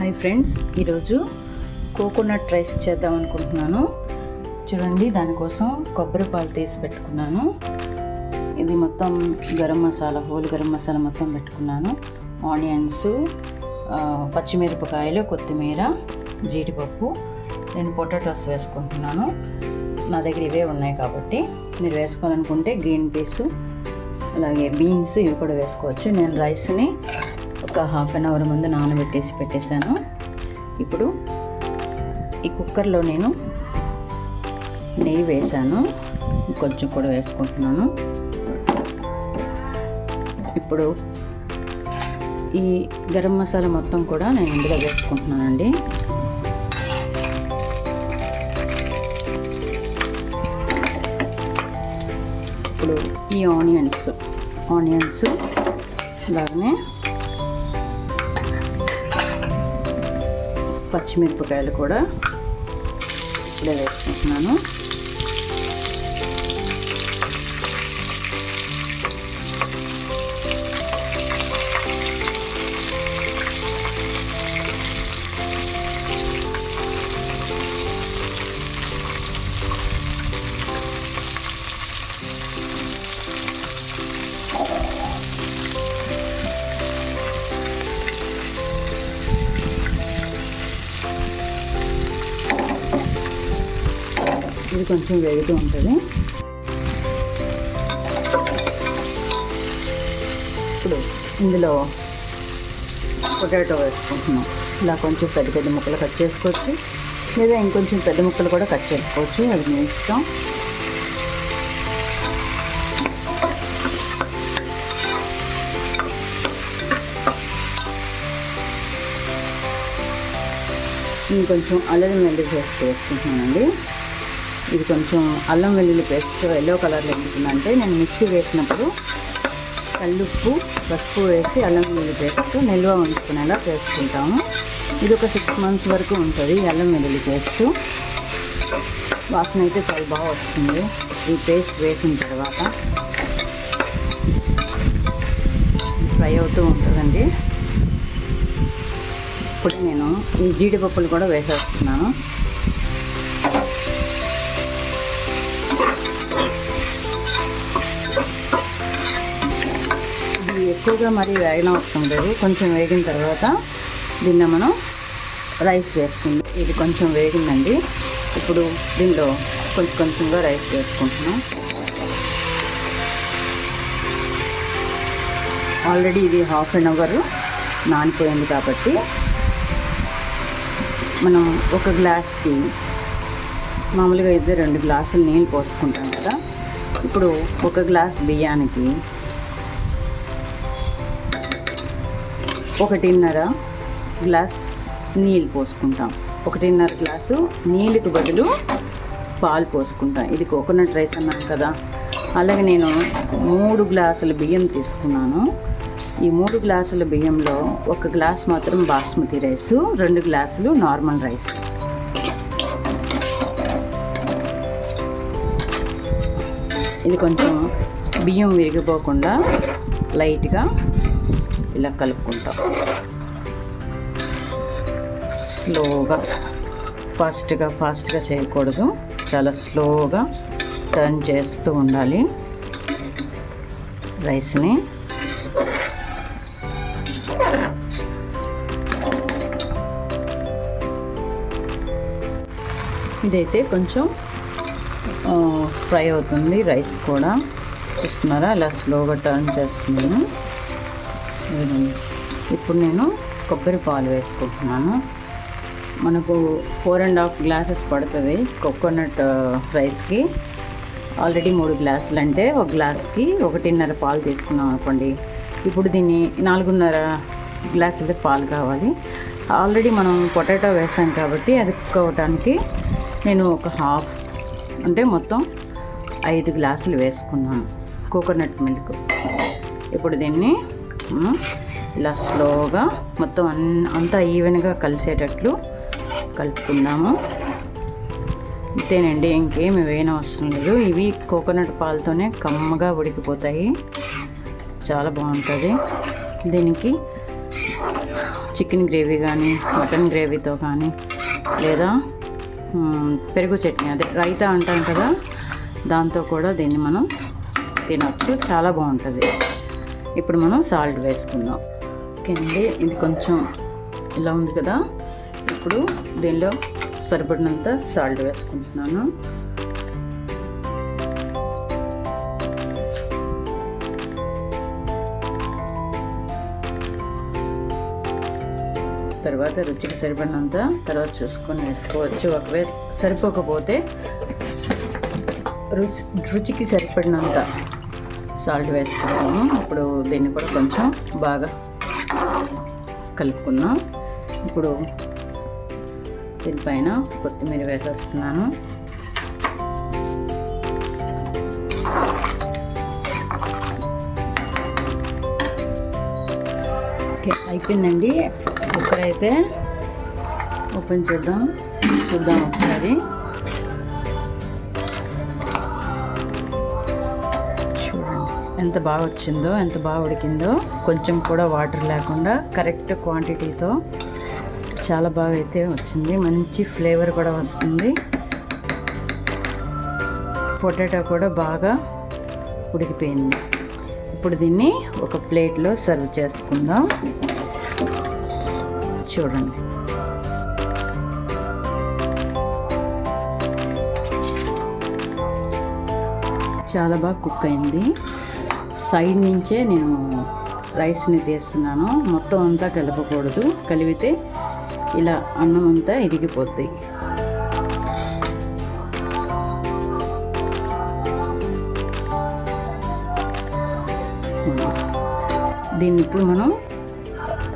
Hi friends ఈరోజు coconut rice చేద్దాం అనుకుంటున్నాను. చూడండి దానికోసం కొబ్బరి పాలు తీసి పెట్టుకున్నాను. ఇది మొత్తం గరం మసాలా హోల్ గరం మసాలా మొత్తం పెట్టుకున్నాను. ఆనియన్స్ పచ్చిమిరపకాయలు కొత్తిమీర జీడిపప్పు నేను పొటాటోస్ వేసుకుంటున్నాను. నా దగ్గర ఇవే ఉన్నాయి కాబట్టి మీరు వేసుకోవాలనుకుంటే గ్రీన్ పీస్ అలాగే బీన్స్ ఇవి కూడా వేసుకోవచ్చు. నేను రైస్ని ఒక హాఫ్ అన్ అవర్ ముందు నానబెట్టేసి పెట్టేశాను. ఇప్పుడు ఈ కుక్కర్లో నేను నెయ్యి వేసాను కొంచెం కూడా వేసుకుంటున్నాను. ఇప్పుడు ఈ గరం మసాలా మొత్తం కూడా నేను ఇందులో వేసుకుంటున్నానండి. ఇప్పుడు ఈ ఆనియన్స్ ఆనియన్స్ అలాగనే పచ్చిమిరపకాయలు కూడా ఇప్పుడే వేసుకుంటున్నాను. ఇది కొంచెం వేగుతూ ఉంటుంది. ఇప్పుడు ఇందులో పొటాటో వేసుకుంటున్నాం. ఇలా కొంచెం పెద్ద పెద్ద ముక్కలు కట్ చేసుకోవచ్చు. లేదా ఇంకొంచెం పెద్ద ముక్కలు కూడా కట్ చేసుకోవచ్చు. అది మీ ఇష్టం. ఇంకొంచెం అల్లం వెల్లుల్లి పేస్ట్ వేసుకుంటున్నానండి. ఇది కొంచెం అల్లం వెల్లుల్లి పేస్ట్ ఎల్లో కలర్లో ఎందుకుందంటే నేను మిక్సీ వేసినప్పుడు కల్లుప్పు పసుపు వేసి అల్లం వెల్లుల్లి పేస్ట్ నిల్వ ఉంచుకునేలా వేసుకుంటాము ఇది ఒక సిక్స్ మంత్స్ వరకు ఉంటుంది అల్లం వెల్లుల్లి పేస్ట్. వాసన అయితే చాలా బాగా వస్తుంది. ఈ పేస్ట్ వేసిన తర్వాత ఫ్రై అవుతూ ఉంటుందండి. ఇప్పుడు నేను ఈ జీడిపప్పులు కూడా వేసేస్తున్నాను. ఎక్కువగా మరి వేగన అవసరం లేదు కొంచెం వేగిన తర్వాత దీన్ని మనం రైస్ వేసుకుంది ఇది కొంచెం వేగిందండి. ఇప్పుడు దీనిలో కొంచెం కొంచెంగా రైస్ వేసుకుంటున్నాం ఆల్రెడీ ఇది హాఫ్ అన్ అవర్ నానిపోయింది కాబట్టి మనం ఒక గ్లాస్కి మామూలుగా అయితే రెండు గ్లాసులు నీళ్ళు పోసుకుంటాం కదా. ఇప్పుడు ఒక గ్లాస్ బియ్యానికి ఒకటిన్నర గ్లాస్ నీళ్ళు పోసుకుంటాం. ఒకటిన్నర గ్లాసు నీళ్ళకి బదులు పాలు పోసుకుంటాం. ఇది కోకోనట్ రైస్ అన్నాను కదా. అలాగే నేను మూడు గ్లాసుల బియ్యం తీసుకున్నాను. ఈ మూడు గ్లాసుల బియ్యంలో ఒక గ్లాస్ మాత్రం బాస్మతి రైసు రెండు గ్లాసులు నార్మల్ రైస్. ఇది కొంచెం బియ్యం విరిగిపోకుండా లైట్గా ఇలా కలుపుకుంటాం. స్లోగా ఫాస్ట్గా ఫాస్ట్గా చేయకూడదు. చాలా స్లోగా టర్న్ చేస్తూ ఉండాలి. రైస్ని. ఇదైతే కొంచెం ఫ్రై అవుతుంది రైస్ కూడా. చూస్తున్నారా? అలా స్లోగా టర్న్ చేస్తున్నాను. ఇప్పుడు నేను కొబ్బరి పాలు వేసుకుంటున్నాను. మనకు ఫోర్ అండ్ హాఫ్ గ్లాసెస్ పడుతుంది కోకోనట్ రైస్కి ఆల్రెడీ మూడు గ్లాసులు అంటే ఒక గ్లాస్కి ఒకటిన్నర పాలు తీసుకున్నాం అనుకోండి. ఇప్పుడు దీన్ని నాలుగున్నర గ్లాసుల పాలు కావాలి. ఆల్రెడీ మనం పొటాటో వేసాం కాబట్టి అది కుక్ అవ్వడానికి నేను ఒక హాఫ్ అంటే మొత్తం ఐదు గ్లాసులు వేసుకున్నాను. కోకోనట్ మిల్క్ ఇప్పుడు దీన్ని ఇలా స్లోగా మొత్తం అన్ అంతా ఈవెన్గా కలిసేటట్లు కలుపుకుందాము అంతేనండి ఇంకేమి వేయనవసరం అవసరం లేదు. ఇవి కోకోనట్ పాలతోనే కమ్మగా ఉడికిపోతాయి. చాలా బాగుంటుంది. దీనికి చికెన్ గ్రేవీ కానీ మటన్ గ్రేవీతో కానీ లేదా పెరుగు చట్నీ అదే రైతా అంటాం కదా దాంతో కూడా దీన్ని మనం తినచ్చు. చాలా బాగుంటుంది. ఇప్పుడు మనం సాల్ట్ వేసుకుందాం. ఓకే ఇది కొంచెం ఇలా ఉంది కదా. ఇప్పుడు దీనిలో సరిపడినంత సాల్ట్ వేసుకుంటున్నాను. తర్వాత రుచికి సరిపడినంత తర్వాత చూసుకొని వేసుకోవచ్చు. ఒకవేళ సరిపోకపోతే రుచి రుచికి సరిపడినంత సాల్ట్ వేసుకుంటాము. ఇప్పుడు దీన్ని కూడా కొంచెం బాగా కలుపుకున్నాం ఇప్పుడు దీనిపైన కొత్తిమీర వేసేస్తున్నాను. ఓకే అయిపోయిందండి. కుక్కర్ అయితే ఓపెన్ చేద్దాం. చూద్దాం ఒకసారి. ఎంత బాగా వచ్చిందో ఎంత బాగా ఉడికిందో కొంచెం కూడా వాటర్ లేకుండా కరెక్ట్ క్వాంటిటీతో చాలా బాగా అయితే వచ్చింది. మంచి ఫ్లేవర్ కూడా వస్తుంది. పొటాటో కూడా బాగా ఉడికిపోయింది. ఇప్పుడు దీన్ని ఒక ప్లేట్లో సర్వ్ చేసుకుందాం. చూడండి. చాలా బాగా కుక్ అయింది. సైడ్ నుంచే నేను రైస్ని తీస్తున్నాను. మొత్తం అంతా కలపకూడదు. కలిపితే ఇలా అన్నం అంతా ఇరిగిపోద్ది. దీన్ని ఇప్పుడు మనం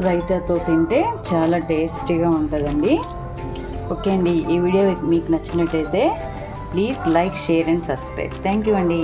రైతాతో తింటే చాలా టేస్టీగా ఉంటుందండి. ఓకే అండి ఈ వీడియో మీకు నచ్చినట్టయితే please like share and subscribe. Thank you అండి.